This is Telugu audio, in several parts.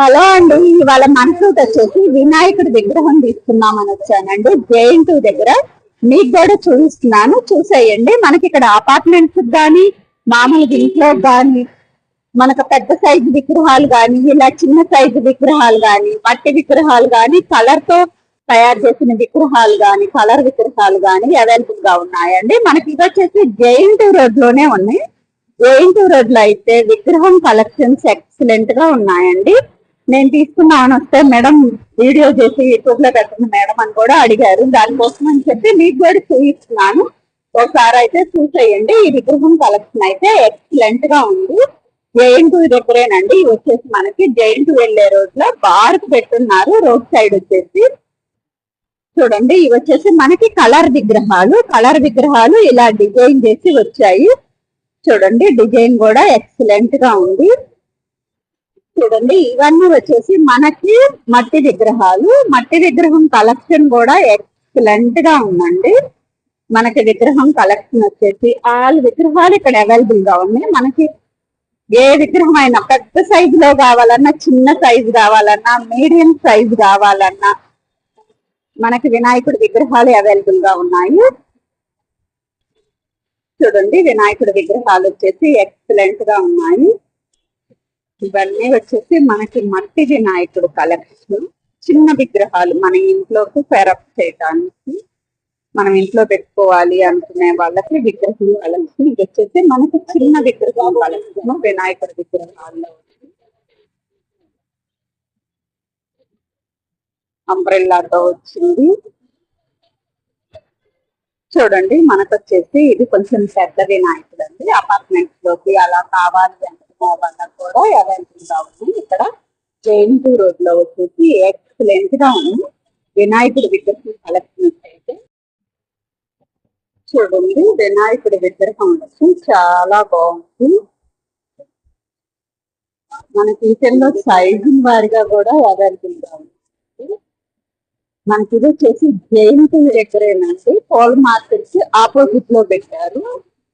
హలో అండి ఇవాళ మనసు వచ్చేసి వినాయకుడి విగ్రహం తీసుకుందామని వచ్చానండి. జైన్ టూ దగ్గర మీకు కూడా చూపిస్తున్నాను. చూసేయండి. మనకి ఇక్కడ అపార్ట్మెంట్స్ కానీ మామూలు ఇంట్లో కానీ మనకు పెద్ద సైజు విగ్రహాలు కానీ ఇలా చిన్న సైజు విగ్రహాలు కానీ మట్టి విగ్రహాలు కానీ కలర్తో తయారు చేసిన విగ్రహాలు కానీ కలర్ విగ్రహాలు కానీ అవైలబుల్గా ఉన్నాయండి. మనకి ఇది వచ్చేసి జైన్ టూ రోడ్లోనే ఉన్నాయి. జైన్ టూ రోడ్లో అయితే విగ్రహం కలెక్షన్స్ ఎక్సలెంట్గా ఉన్నాయండి. నేను తీసుకున్నాను వస్తే మేడం వీడియో చేసి యూట్యూబ్లో పెట్టండి మేడం అని కూడా అడిగారు. దానికోసం అని చెప్పి మీకు కూడా చూపిస్తున్నాను. ఒకసారి అయితే చూసేయండి. ఈ విగ్రహం కలెక్షన్ అయితే ఎక్సలెంట్గా ఉంది. జైన్ టూ దగ్గరేనండి. ఇవి వచ్చేసి మనకి జైన్ టూ వెళ్ళే రోడ్లో బార్కు పెట్టున్నారు. రోడ్ సైడ్ వచ్చేసి. చూడండి ఇవి వచ్చేసి మనకి కలర్ విగ్రహాలు. కలర్ విగ్రహాలు ఇలా డిజైన్ చేసి వచ్చాయి. చూడండి డిజైన్ కూడా ఎక్సలెంట్గా ఉంది. చూడండి ఇవన్నీ వచ్చేసి మనకి మట్టి విగ్రహాలు. మట్టి విగ్రహం కలెక్షన్ కూడా ఎక్సలెంట్గా ఉందండి. మనకి విగ్రహం కలెక్షన్ వచ్చేసి ఆల్ విగ్రహాలు ఇక్కడ అవైలబుల్గా ఉన్నాయి. మనకి ఏ విగ్రహం అయినా పెద్ద సైజు లో కావాలన్నా చిన్న సైజు కావాలన్నా మీడియం సైజు కావాలన్నా మనకి వినాయకుడి విగ్రహాలు అవైలబుల్గా ఉన్నాయి. చూడండి వినాయకుడి విగ్రహాలు వచ్చేసి ఎక్సలెంట్గా ఉన్నాయి. ఇవన్నీ వచ్చేసి మనకి మట్టి వినాయకుడు కలెక్షన్. చిన్న విగ్రహాలు మన ఇంట్లోకి ఫెరప్ చేయడానికి మనం ఇంట్లో పెట్టుకోవాలి అనుకునే వాళ్ళకి విగ్రహం కలెక్షన్. ఇది వచ్చేసి మనకి చిన్న విగ్రహం కలెక్షన్ వినాయకుడి విగ్రహాల్లో. అంబ్రెల్లాతో వచ్చింది. చూడండి మనకు వచ్చేసి ఇది కొంచెం పెద్ద వినాయకుడు అండి. అపార్ట్మెంట్స్లోకి అలా కావాలి అనుకునే వాళ్ళకి కూడా అవైలబుల్గా ఉంది ఇక్కడ జైంటూ రోడ్లో వచ్చేసి ఎక్సలెంట్గా ఉంది. వినాయకుడి విగ్రహం కలెక్షన్ అయితే చూడండి వినాయకుడి విగ్రహం వచ్చి చాలా బాగుంది. మన కిచెన్లో సైజు వారిగా కూడా అవైలబుల్గా ఉంది. మనకి ఇది వచ్చేసి జయంతి దగ్గరేనండి పోల్ మార్కెట్కి ఆపోజిట్లో పెట్టారు.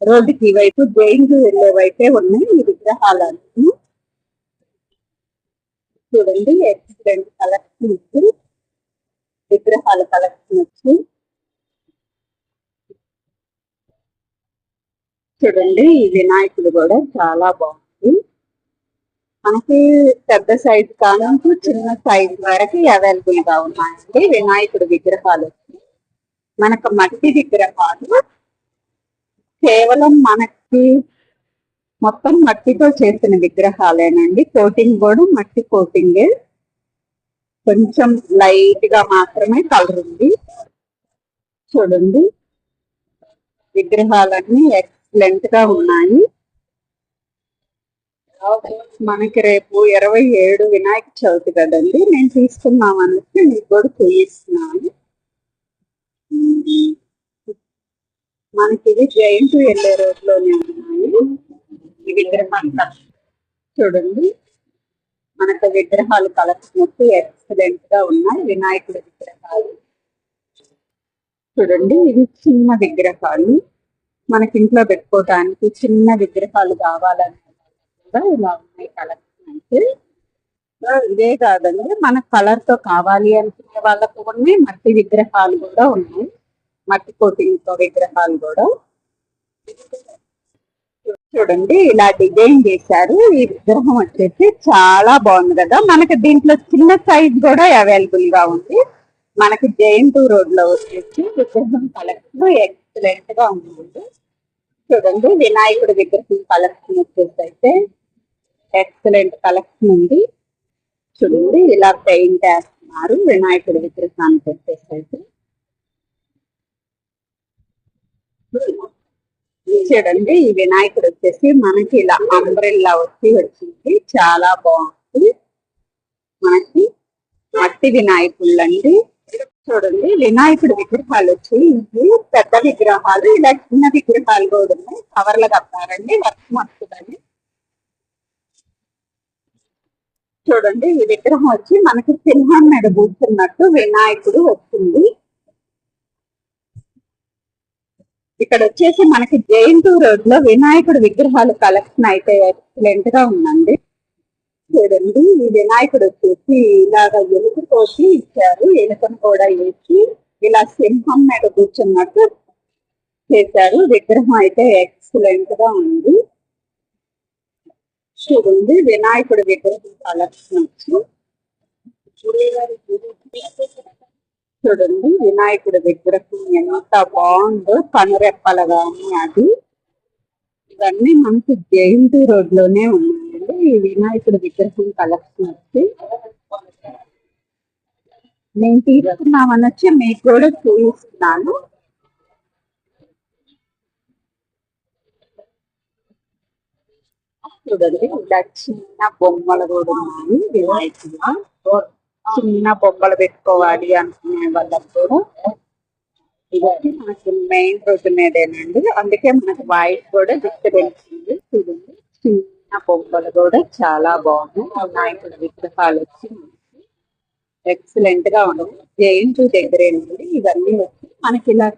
రోడ్డుకి వైపు జయంతి వెళ్ళే వైపే ఉన్నాయి ఈ విగ్రహాలన్నీ. చూడండి ఎక్సలెంట్ కలెక్షన్ వచ్చి విగ్రహాల కలెక్షన్ వచ్చి చూడండి ఈ వినాయకుడు కూడా చాలా బాగుంది. మనకి పెద్ద సైజు కానుంచి చిన్న సైజ్ వరకు అవైలబుల్గా ఉన్నాయండి వినాయకుడు విగ్రహాలు. మనకు మట్టి విగ్రహాలు కేవలం మనకి మొత్తం మట్టితో చేసిన విగ్రహాలేనండి. కోటింగ్ కూడా మట్టి కోటింగే కొంచెం లైట్గా మాత్రమే కలర్ ఉంది. చూడండి. విగ్రహాలన్నీ ఎక్సలెంట్గా ఉన్నాయి. మనకి రేపు ఇరవై ఏడు వినాయక చవితి కదండి. నేను తీసుకున్నామని మీకు కూడా చూపిస్తున్నాను. మనకి ఇది జైంట్ వెళ్ళే రోడ్లోనే ఉన్నాయి. ఈ విగ్రహాలు చూడండి. మనకు విగ్రహాలు కలెక్షన్ వచ్చి ఎక్సలెంట్గా ఉన్నాయి. వినాయకుడి విగ్రహాలు. చూడండి ఇది చిన్న విగ్రహాలు. మనకి ఇంట్లో పెట్టుకోవడానికి చిన్న విగ్రహాలు కావాలని కూడా ఇలా ఉన్నాయి కలెక్షన్ అయితే ఇదే కాదండి. మన కలర్తో కావాలి అనుకునే వాళ్ళకు కొన్ని మట్టి విగ్రహాలు కూడా ఉన్నాయి. మట్టి కోటింగ్తో విగ్రహాలు కూడా. చూడండి ఇలా డిజైన్ చేశారు. ఈ విగ్రహం వచ్చేసి చాలా బాగుంది కదా. మనకి దీంట్లో చిన్న సైజ్ కూడా అవైలబుల్గా ఉంది. మనకి జయంతు రోడ్లో వచ్చేసి విగ్రహం కలెక్షన్ ఎక్సలెంట్గా ఉంది చూడండి వినాయకుడి విగ్రహం కలెక్షన్ వచ్చేసి అయితే ఎక్సలెంట్ కలెక్షన్ ఉంది. చూడండి ఇలా పెయింట్ వేస్తున్నారు వినాయకుడి విగ్రహానికి వచ్చేసి అయితే. చూడండి ఈ వినాయకుడు వచ్చేసి మనకి ఇలా అంబ్రెల్లా వచ్చి వచ్చింది. చాలా బాగుంది. మనకి మట్టి వినాయకుళ్ళు అండి చూడండి వినాయకుడి విగ్రహాలు వచ్చి ఇవి పెద్ద విగ్రహాలు ఇలా చిన్న విగ్రహాలు కూడా ఉన్నాయి. కవర్లు కప్పారండి వర్షం వస్తుందని చూడండి ఈ విగ్రహం వచ్చి మనకి సింహం మీద కూర్చున్నట్టు వినాయకుడు వచ్చింది ఇక్కడ వచ్చేసి మనకి జయంతు రోడ్లో వినాయకుడు విగ్రహాలు కలెక్షన్ అయితే ఎక్సలెంట్గా ఉందండి. చూడండి ఈ వినాయకుడు వచ్చేసి ఇలాగ ఎలుగు కోసి ఇచ్చారు. ఎలుకను కూడా వేసి ఇలా సింహం మీద కూర్చున్నట్టు చేశారు. విగ్రహం అయితే ఎక్సలెంట్గా ఉంది. చూడండి వినాయకుడి విగ్రహం కలెక్షన్ వచ్చి. చూడండి వినాయకుడి దగ్గరకు ఎంత బాగుందో కనురెప్పల గాని అది. ఇవన్నీ మనకి జయంతి రోడ్లోనే ఉన్నాయండి. ఈ వినాయకుడి విగ్రహం కలెక్షన్ వచ్చి. నేను తీసుకున్నామని వచ్చి మీకు కూడా చూపిస్తున్నాను. చూడండి ఇలా చిన్న బొమ్మలు కూడా ఉన్నాయి వినాయకుడు చిన్న బొమ్మలు పెట్టుకోవాలి అనుకునే వాళ్ళప్పుడు ఇవన్నీ మనకి మెయిన్ రోడ్డు అందుకే మనకి వైట్ కూడా గిఫ్ట్ ఉంది చూడండి. చిన్న బొమ్మలు కూడా చాలా బాగున్నాయి. వినాయకుడి విగ్రహాలు వచ్చి ఎక్సలెంట్గా ఉండవు జైంట్ దగ్గరేనండి ఇవన్నీ వచ్చి మనకి ఇలా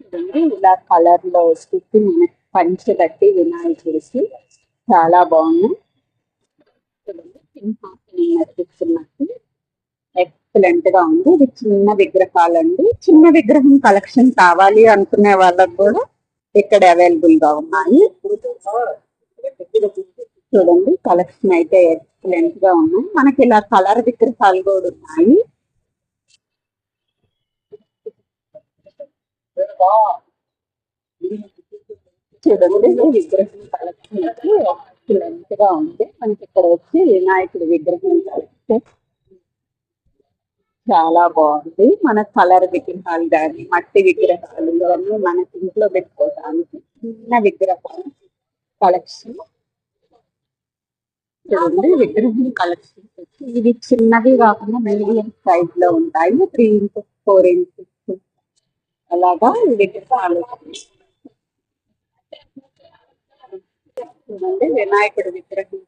చూడండి. ఇలా కలర్లో వచ్చి మనకి పంచ కట్టి వినాయకుడికి చాలా బాగున్నాయి. చూడండి ఎక్సలెంట్గా ఉంది. ఇది చిన్న విగ్రహాలండి. చిన్న విగ్రహం కలెక్షన్ కావాలి అనుకునే వాళ్ళకి కూడా ఇక్కడ అవైలబుల్గా ఉన్నాయి. చూడండి కలెక్షన్ అయితే ఎక్సలెంట్గా ఉన్నాయి. మనకి ఇలా కలర్ విగ్రహాలు కూడా ఉన్నాయి. చూడండి విగ్రహం కలెక్షన్ అయితే ఎక్సలెంట్గా ఉంది మనకి ఇక్కడ వచ్చి వినాయకుడి విగ్రహం కలెక్షన్ చాలా బాగుంది. మన కలర్ విగ్రహాలు కానీ మట్టి విగ్రహాలు ఇవన్నీ మన ఇంట్లో పెట్టుకోవడానికి చిన్న విగ్రహాలు కలెక్షన్ చూడండి విగ్రహం కలెక్షన్ ఇవి చిన్నవి కాకుండా మీడియం సైజ్లో ఉంటాయి. త్రీ ఇంచెస్ ఫోర్ ఇంచెస్ అలాగా విగ్రహాలు చూడండి వినాయకుడి విగ్రహం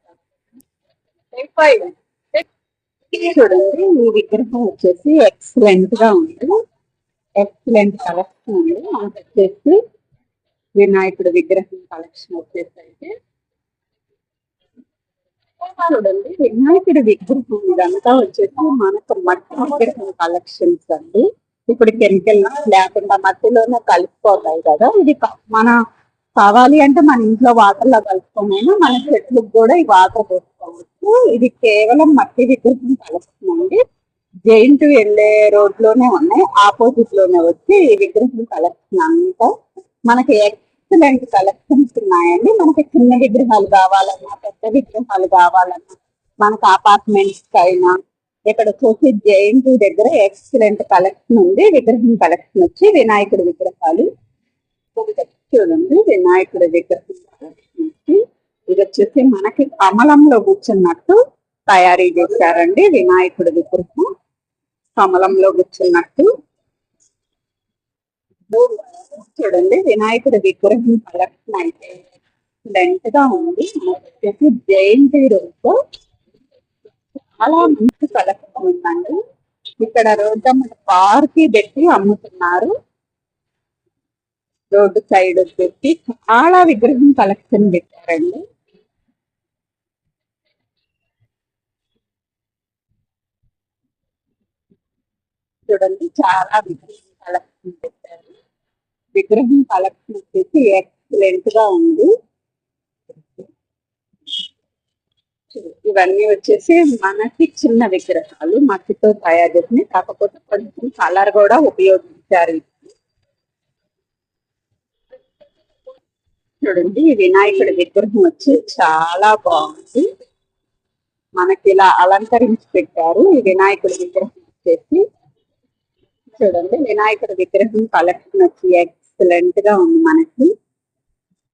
చూడండి ఈ విగ్రహం వచ్చేసి ఎక్సలెంట్గా ఉంది. ఎక్సలెంట్ కలెక్షన్ ఉంది. మనకు వచ్చేసి వినాయకుడి విగ్రహం కలెక్షన్ వచ్చేసి అయితే చూడండి వినాయకుడి విగ్రహం ఇదంతా వచ్చేసి మనకు మట్టి విగ్రహం కలెక్షన్స్ అండి. ఇప్పుడు కెమికల్ లేకుండా మట్టిలోనే కలిసిపోతాయి కదా. ఇది మన కావాలి అంటే మన ఇంట్లో వాటర్లో కలుపుకోమైనా మన చెట్లకు కూడా ఈ వాటర్ పోసుకోవచ్చు. ఇది కేవలం మట్టి విగ్రహం కలెక్షన్ అండి జైంట్ వెళ్ళే రోడ్లోనే ఉన్నాయి ఆపోజిట్లోనే వచ్చి ఈ విగ్రహం కలెక్షన్ అంతా. మనకి ఎక్సలెంట్ కలెక్షన్స్ ఉన్నాయండి. మనకి చిన్న విగ్రహాలు కావాలన్నా పెద్ద విగ్రహాలు కావాలన్నా మనకు అపార్ట్మెంట్స్ అయినా ఇక్కడ వచ్చేసి జైంట్ దగ్గర ఎక్సలెంట్ కలెక్షన్ ఉంది. విగ్రహం కలెక్షన్ వచ్చి వినాయకుడి విగ్రహాలు. చూడండి వినాయకుడి విగ్రహం ఇది వచ్చేసి మనకి కమలంలో కూర్చున్నట్టు తయారీ చేశారండి వినాయకుడి విగ్రహం కమలంలో కూర్చున్నట్టు. చూడండి వినాయకుడి విగ్రహం కలెక్షన్ అయితే లెంట్గా ఉంది. వచ్చేసి జయంతి రోజు చాలా మంచి కలెక్షన్ ఉందండి. ఇక్కడ రోడ్డు పార్కి పెట్టి అమ్ముతున్నారు. రోడ్డు సైడ్ వచ్చేసి చాలా విగ్రహం కలెక్షన్ పెట్టారండి. చూడండి చాలా విగ్రహం కలెక్షన్ పెట్టారు. విగ్రహం కలెక్షన్ వచ్చేసి ఎక్సలెంట్గా ఉంది. ఇవన్నీ వచ్చేసి మనకి చిన్న విగ్రహాలు మట్టితో తయారు చేసినాయి కాకపోతే కొంచెం కలర్ కూడా ఉపయోగించారు. చూడండి వినాయకుడి విగ్రహం వచ్చి చాలా బాగుంది. మనకి ఇలా అలంకరించి పెట్టారు ఈ వినాయకుడి విగ్రహం వచ్చేసి. చూడండి వినాయకుడి విగ్రహం కలెక్షన్ వచ్చి ఎక్సలెంట్గా ఉంది మనకి.